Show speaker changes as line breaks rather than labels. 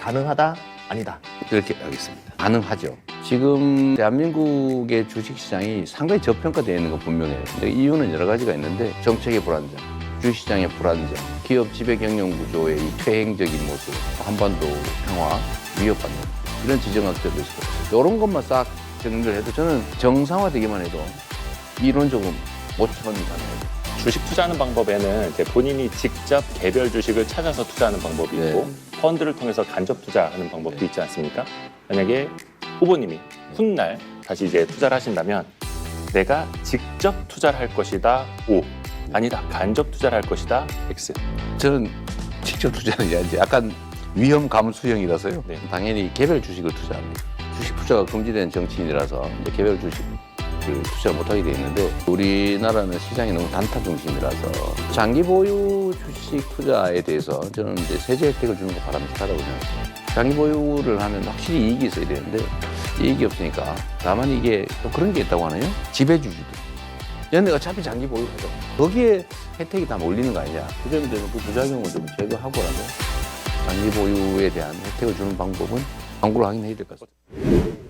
가능하다? 아니다.
이렇게 하겠습니다. 가능하죠. 지금 대한민국의 주식시장이 상당히 저평가되어 있는 건 분명해요. 근데 이유는 여러 가지가 있는데 정책의 불안정, 주식시장의 불안정, 기업 지배 경영 구조의 이 퇴행적인 모습, 한반도 평화 위협받는 이런 지정학들도 있어요. 이런 것만 싹 정리를 해도 저는 정상화되기만 해도 이론적으로 5천원이 가능해요.
주식 투자하는 방법에는 이제 본인이 직접 개별 주식을 찾아서 투자하는 방법이
네.
있고 펀드를 통해서 간접 투자하는 방법도
네.
있지 않습니까? 만약에 후보님이 훗날 다시 이제 투자를 하신다면 내가 직접 투자를 할 것이다 O 아니다 간접 투자를 할 것이다 X
저는 직접 투자는 이제 약간 위험 감수형이라서요.
네.
당연히 개별 주식을 투자합니다. 주식 투자가 금지된 정치인이라서 이제 개별 주식 을 투자를 못하게 돼 있는데 우리나라는 시장이 너무 단타 중심이라서 장기 보유 주식 투자에 대해서 저는 이제 세제 혜택을 주는 거 바람직하다고 생각해요. 장기 보유를 하면 확실히 이익이 있어야 되는데 이익이 없으니까 다만 이게 또 그런 게 있다고 하네요. 지배주주들. 얘네가 어차피 장기 보유하죠. 거기에 혜택이 다 몰리는 거 아니냐. 그 점에 대해서 그 부작용을 좀 제거하고라도 장기 보유에 대한 혜택을 주는 방법은 광고를 하긴 해야 될 것 같습니다.